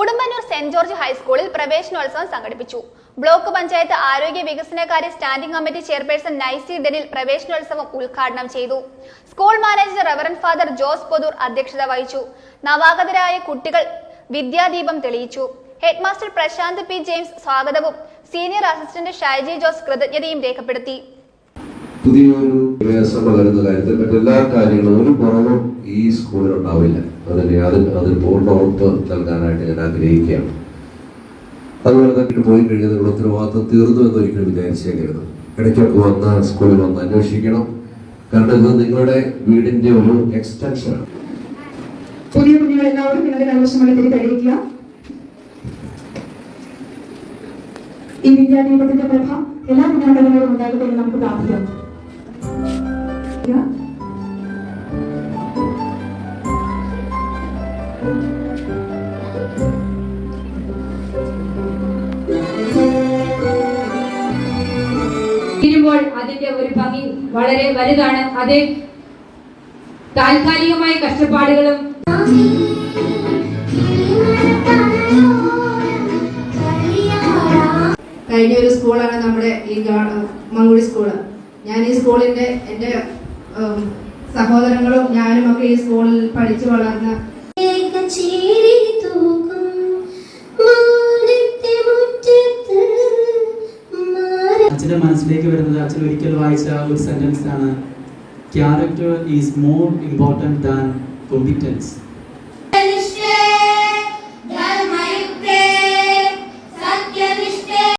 Udumbannoor saint George ഹൈസ്കൂളിൽ പ്രവേശനോത്സവം സംഘടിപ്പിച്ചു. ബ്ലോക്ക് പഞ്ചായത്ത് ആരോഗ്യ വികസനകാര്യ standing committee chairperson Naisy Denil പ്രവേശനോത്സവം ഉദ്ഘാടനം ചെയ്തു. School manager reverend father Jose Pothoor അധ്യക്ഷത വഹിച്ചു. നവാഗതരായ കുട്ടികൾ വിദ്യാദീപം തെളിയിച്ചു. ഹെഡ്മാസ്റ്റർ പ്രശാന്ത് പി ജെയിംസ് സ്വാഗതവും സീനിയർ അസിസ്റ്റന്റ് ഷൈജി ജോസ് കൃതജ്ഞതയും രേഖപ്പെടുത്തി. പുതിയൊരു വികാസം വളരുന്ന കാര്യത്തിൽ മറ്റെല്ലാ കാര്യങ്ങളും ഒരു കുറവും ഈ സ്കൂളിൽ ഉണ്ടാവില്ല. അതിന് അതിൽ പൂർണ ഉറപ്പ് നൽകാനായിട്ട് ഞാൻ ആഗ്രഹിക്കുകയാണ്. അതുപോലെ തന്നെ പോയി കഴിഞ്ഞാൽ നിങ്ങൾ ഉത്തരവാദിത്വം തീർന്നു എന്ന് ഒരിക്കലും വിചാരിച്ചേക്കരുത്. ഇടയ്ക്കൊക്കെ വന്ന് സ്കൂളിൽ വന്ന് അന്വേഷിക്കണം. കാരണം ഇത് നിങ്ങളുടെ വീടിന്റെ ഒരു എക്സ്റ്റൻഷനാണ് പുതിയ കുട്ടികൾ എല്ലാവരും നിങ്ങളുടെ തിരി തെളിയിക്കുക. ഈ വിദ്യാദീപത്തിന്റെ പ്രഭ എല്ലാ വിദ്യാർത്ഥികളും ഉണ്ടാകട്ടെ നമുക്ക് പ്രാർത്ഥിക്കാം. തീരുമ്പോൾ അതിന്റെ ഒരു ഭംഗി വളരെ വലുതാണ്. അത് താൽക്കാലികമായ കഷ്ടപ്പാടുകളും കഴിഞ്ഞ ഒരു സ്കൂളാണ് നമ്മുടെ ഈ മങ്കുഴി സ്കൂൾ. ഞാൻ ഈ സ്കൂളിന്റെ എന്റെ സഹോദരങ്ങളും ഞാനും ഒക്കെ ഈ സ്കൂളിൽ പഠിച്ചു വളർന്ന അച്ഛന്റെ മനസ്സിലേക്ക് വരുന്നത് അച്ഛൻ ഒരിക്കൽ വായിച്ച ഒരു സെന്റൻസ് ആണ് character is more important than competence